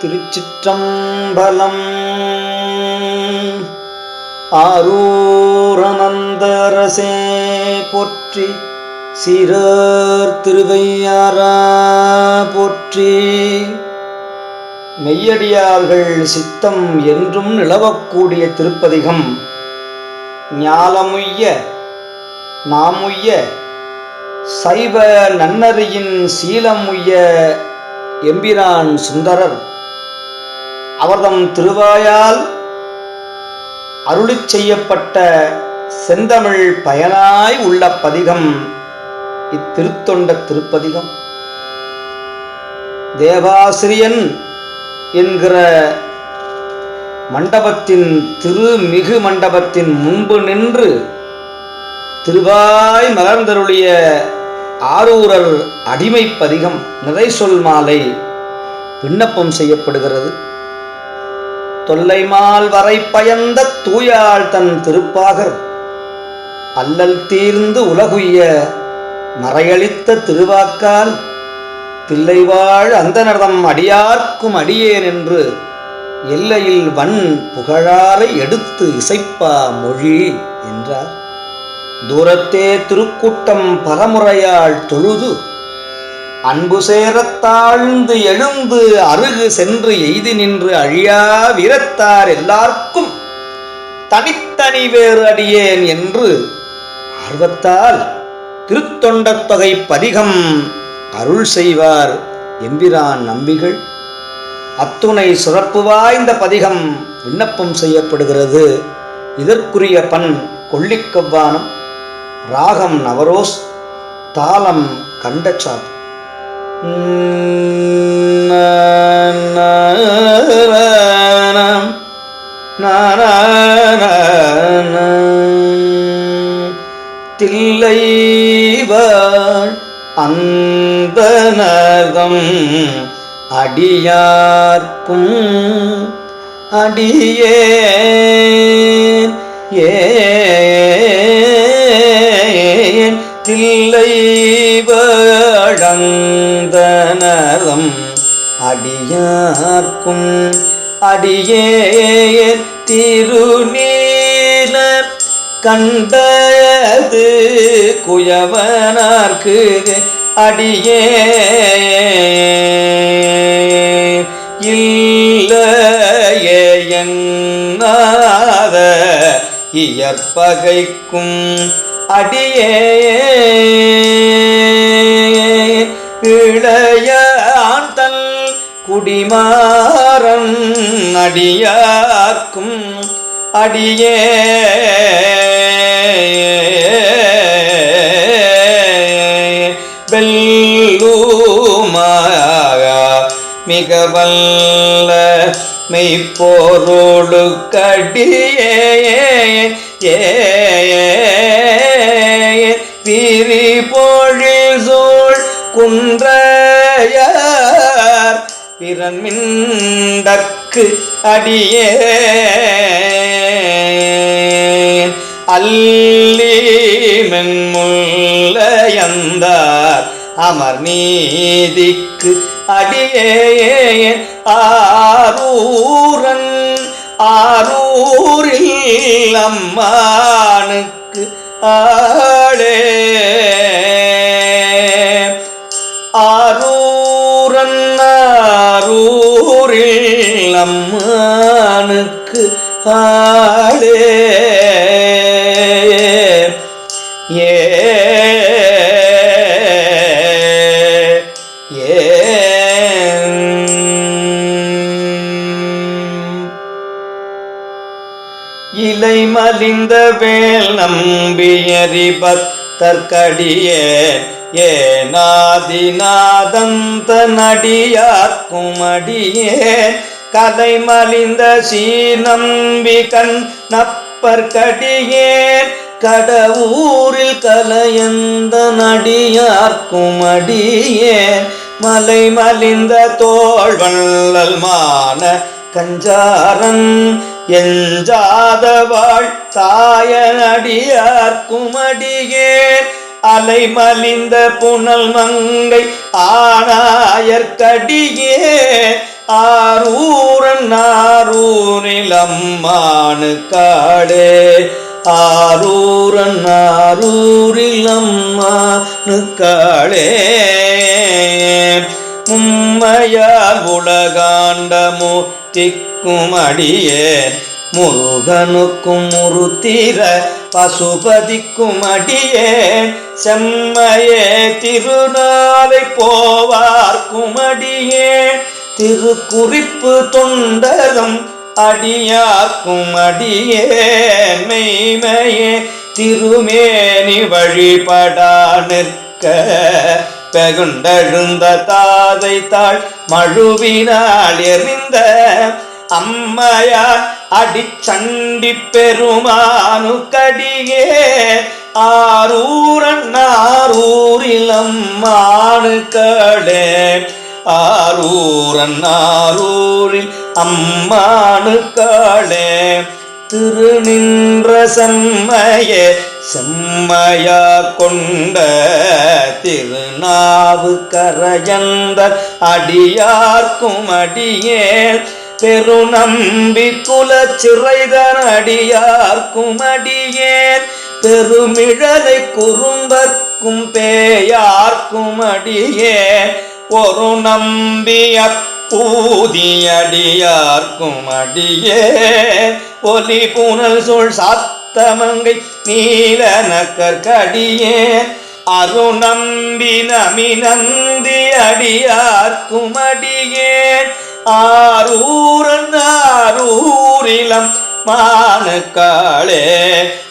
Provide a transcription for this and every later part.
திருச்சிற்றம்பலம். ஆரூரனந்தரசே போற்றி சீரர் திருவையாரா போற்றி. மெய்யடியார்கள் சித்தம் என்றும் நிலவக்கூடிய திருப்பதிகம். ஞாலமுய்ய நாமுய்ய சைவ நன்னறியின் சீலமுய்ய எம்பிரான் சுந்தரர். அவர்தம் திருவாயால் அருளிச் செய்யப்பட்ட செந்தமிழ் பயனாய் உள்ள பதிகம் இத்திருத்தொண்ட திருப்பதிகம். தேவாசிரியன் என்கிற மண்டபத்தின் திருமிகு மண்டபத்தின் முன்பு நின்று திருவாய் மலர்ந்தருளிய ஆரூரர் அடிமை பதிகம் நிறை சொல் மாலை விண்ணப்பம் செய்யப்படுகிறது. தொல்லைமால் வரை பயந்த தூயாள் தன் திருப்பாகர். அல்லல் தீர்ந்து உலகுய்ய மறையளித்த திருவாக்கால் பிள்ளைவாழ் அந்தனர்தம் அடியார்க்கும் அடியேன் என்று எல்லையில் வன் புகழாரை எடுத்து இசைப்பா மொழி என்றார். தூரத்தே திருக்கூட்டம் பலமுறையால் தொழுது அன்பு சேரத் தாழ்ந்து எழுந்து அருகு சென்று எய்தி நின்று அழியா வீரத்தார் எல்லாருக்கும் தனித்தனி வேறு அடியேன் என்று ஆர்வத்தால் திருத்தொண்டத்தொகை பதிகம் அருள் செய்வார் எம்பிரான் நம்பிகள். அத்துணை சிறப்பு வாய்ந்த பதிகம் விண்ணப்பம் செய்யப்படுகிறது. இதற்குரிய பண் கொல்லிக்கவ்வானம் ராகம் நவரோஸ் தாளம் கண்டச்சாப்பு தில்லைவாள் அந்த நகம் அடியார்க்கும் அடியே ஏன்? தில்லை வழந்தனரம் அடியார்க்கும் அடியே திருநீல கண்டது குயவனார்க்கு அடியே இல்லையென்னாத இயற்பகைக்கும் அடியே அடியார்க்கும் அடியே. வெல்லூமாக மிக வல்ல மெய்ப்போரோடு கடியே. ஏ பிரி பொழில் சூழ் குன்றையார். பிறன் அடியே. அல்லி மென்முல்லையந்தார் அமர் நீதிக்கு அடியே ஆரூரன் ஆரூரில் அம்மானுக்கு ஆளே. ஆரூரில் அம்மானுக்கு ஆளே. ஏ. இலை மலிந்த வேல் நம்பியறி பத்தற்கடியே ஏனாதிநாதந்த நடியார்க்கும் அடியே கலை மலிந்த சீ நம்பி கண் நப்பற்கடியே கடவுரில் கலையந்த நடியார்க்கும் அடியே மலை மலிந்த தோழ்வள்ளல் மான கஞ்சாரன் எஞ்சாதவாள் தாய நடியார்க்கும் அடியேன். அலை மலிந்த புனல் மங்கை ஆனாயற்கடியே ஆரூரன் ஆரூரிலம்மானு காடே. ஆரூரன் ஆரூரிலம்மானு காடே. மும்மையால் உலகாண்டமோ திக்கும் அடியே. முருகனுக்கும் முருத்திர பசுபதிக்கும் அடியே. செம்மையே திருநாளை போவார்க்கும் அடியேன் திருக்குறிப்பு தொண்டரும் அடியாக்கும் அடியேன் மெய்மையே. திருமேனி வழிபடா நிற்க பெகுண்டெழுந்த தாதை தாள் மழுவினால் எறிந்த அம்மையார் அடிச்சண்டி பெருமானு கடியே ஆரூரன் ஆரூரில் அம்மானு கடே ஆரூரன் ஆரூரில் அம்மானு காளே திருநின்ற செம்மைய செம்மையா கொண்ட திருநாவு கரஜந்தர் அடியார்க்கும் அடியே பெருநம்பி குல சிறைதன் அடியார்க்கும் அடியேன் பெருமிழலை குறும்பர்க்கும் பேயார்க்கும் அடியேன் ஒரு நம்பிய பூதியடியார்க்கும் அடியே. ஒலி புனல் சொல் சாத்தமங்கை நீல நக்கற்கடியே அருநம்பி நமி நந்தி அடியார்க்கும் அடியேன் ஆரூரன் ஆரூரிலம் மானுக்காளே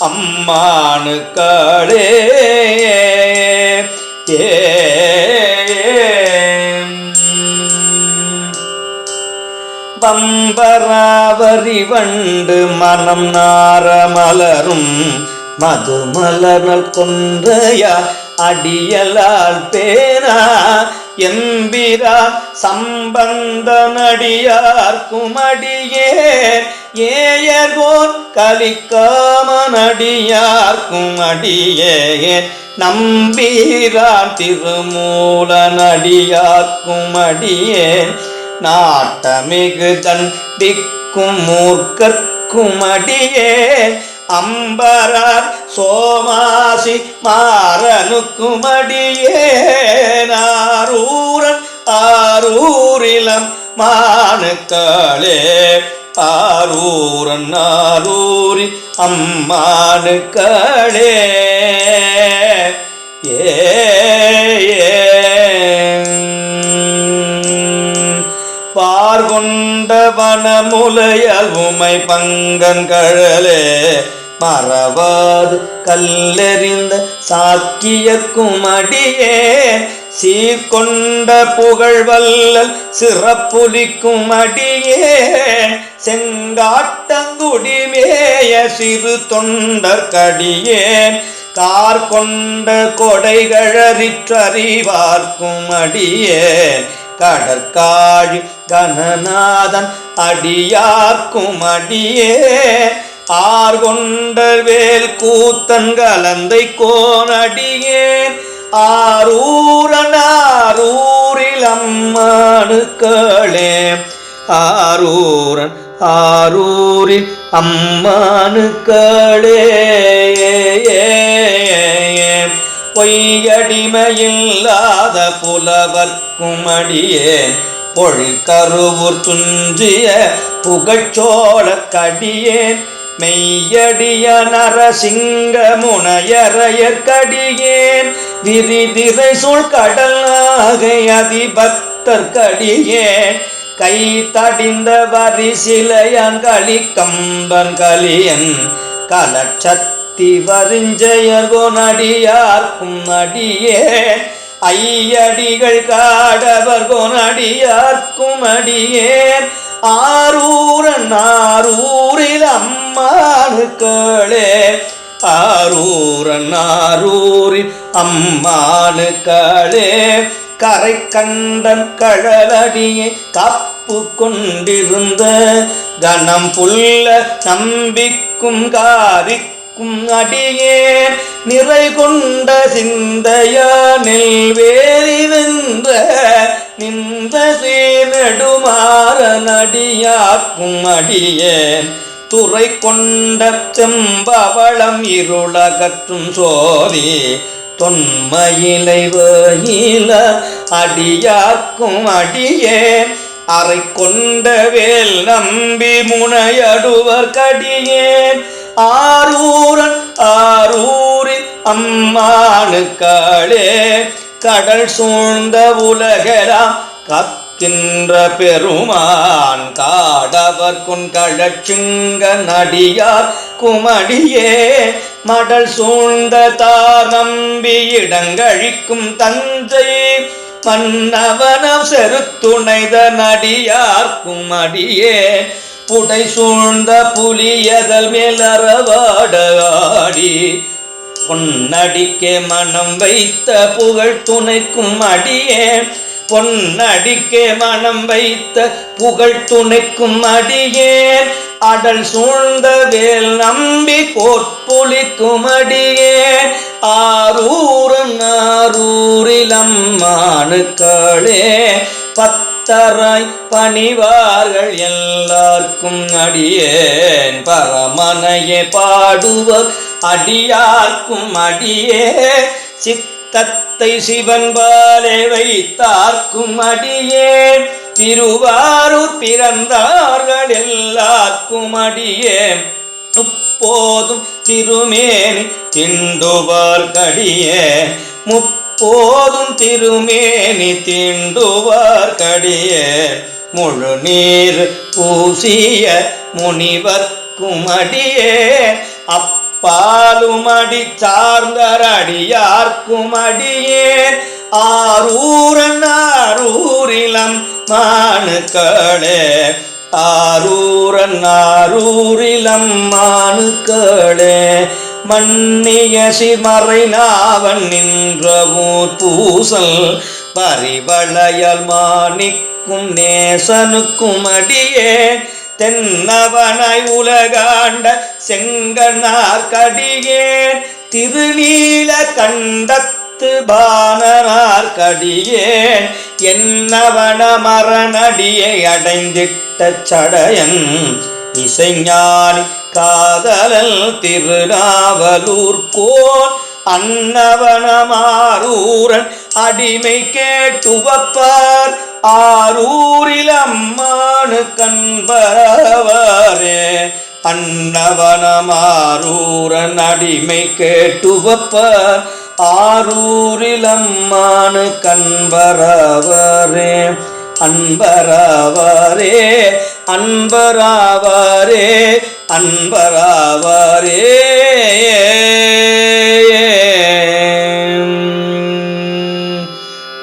அம்மானுக்காளே. ஏ பம்பராவரி வண்டு மனம் நாரமலரும் மதுமலர்கள் கொன்றையா அடியலால் பேனா எம்பிரா சம்பந்த நடியார் குமடியே ஏயர்வோர் கலிக்காம கலிக்காமனடியார்க்கும் குமடியே. நம்பீரான் திருமூல நடியார்க்கும் அடியேன் நாட்டமிகு தண்டிக்கும் மூர்க்கர்க்கும் அடியே. அம்பரார் சோமாசி மாறனுக்கும் அடியே. நாரூரன் ஆரூரிலம் மானுக்களே ஆரூரன் ஆரூரி அம்மானுக்களே. பார்கொண்ட வனமுலையல் உமை பங்கன் கழலே. மறவாது கல்லெறிந்த சாக்கியக்கும் அடியே. சீர்கொண்ட புகழ்வல்லல் சிறப்புலிக்கும் அடியே. செங்காட்டங்குடிமேய சிறு தொண்டற்கடியேன் கார் கொண்ட கொடைகழறிற்றறிவார்க்கும் அடியே கடற்காழி கணநாதன் அடியார்க்கும் அடியே. ஆர்கொண்ட வேல் கூத்தன் கலந்தை கோனடியேன். ஆரூரனாரூரில் அம்மானுக்களே. ஆரூரன் ஆரூரில் அம்மானுக்களே. பொய்யடிமையில்லாத புலவர்க்கும் அடியேன். பொழிற்கருவூர் துஞ்சிய புகச்சோழ கடியேன் மெய்யடிய நரசிங்க முனையறையற்கடியேன் விரிதிரை சொல் கடல் நாகை அதிபக்தர்கடியேன் கை தடிந்த வரிசிலையான் களி கம்பன் கலியன் கலச்சத்தி வரிஞ்செயர்கோன் நடியார்க்கும் அடியே ஐயடிகள் காடவர் கொனடியார்க்கும் அடியேன். ஆரூரன் ஆரூரில் அம்மானுக்களே. ஆரூரன் ஆரூரில் அம்மானுக்களே. கரை கண்டன் கழலடியை காப்பு கொண்டிருந்த கணம் புல்ல நம்பிக்கும் காரி காரிக்கும் அடியேன் நிறை கொண்ட சிந்தையானில் வேறி வென்ற நின்ற சீனடுமாற நடியாக்கும் அடியேன். துறை கொண்ட செம்பவளம் இருளகற்றும் சோதி தொன்மயிலை வயில அடியாக்கும் அடியே அறை கொண்ட வேல் நம்பி முனையடுவர் கடியேன். ஆரூரன் ஆரூரில் அம்மானுக்காளே கடல் சூழ்ந்த உலகெல்லாம் கக்கின்ற பெருமான் காடவர் கொண்கழச்சுங்க நடியார் குமடியே. மடல் சூழ்ந்த தார் நம்பி இடங்கழிக்கும் தஞ்சை மன்னவனம் செருத்துணைத நடியார் குமடியே. புடை சூழ்ந்த புலியதல் மேலறவாடாடி பொன்னடிக்கே மனம் வைத்த புகழ் துணைக்கும் அடியே. பொன்னடிக்கே மனம் வைத்த புகழ் துணைக்கும் அடியேன் அடல் சூழ்ந்த வேல் நம்பி கோட்புலிக்கும் அடியேன் ஆரூரன் ஆரூரில் பத் பக்தராய் பணிவார்கள் எல்லாருக்கும் அடியேன். பரமனையே பாடுவர் அடியார்க்கும் அடியே. சித்தத்தை சிவன் பாலே வைத்தார்க்கும் அடியேன் திருவாரூர் பிறந்தார்கள் எல்லாருக்கும் அடியேன் முப்போதும் திருமேனி திண்டுவார்கடியே முப்ப போதும் திருமேனி தீண்டுவார் கடிய. முழு நீர் பூசிய முனிவர்க்கும் அடியே. அப்பாலும் அடி சார்ந்தர் அடியார்க்கும் அடியேன் ஆரூரன் ஆரூரிலம் மானுக்களே. ஆரூரன் ஆரூரிலம் மானுக்களே. மன்னிய சிமறை நாவன் நின்ற ஊர் பூசல் பரிவளையல் மாணிக்கும் நேசனுக்கும் அடியே. தென்னவனாய் உலகாண்ட செங்கனார்கடியேன் திருநீல கண்டத்து பானனார்கடியேன் என்னவன மரணடியை அடைந்திட்ட சடையன் இசைஞானி காதலல் திருநாவலூர் கோன் அன்னவனமாரூரன் அடிமை கேட்டுவப்பார். ஆரூரில் அம்மானு கண்பரவரே அன்னவனமாரூரன் அடிமை கேட்டுவப்பார். ஆரூரில் அம்மானு கண்பரவரே அன்பரவரே அன்பராவாரே அன்பராவாரே.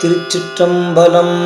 திருச்சிற்றம்பலம்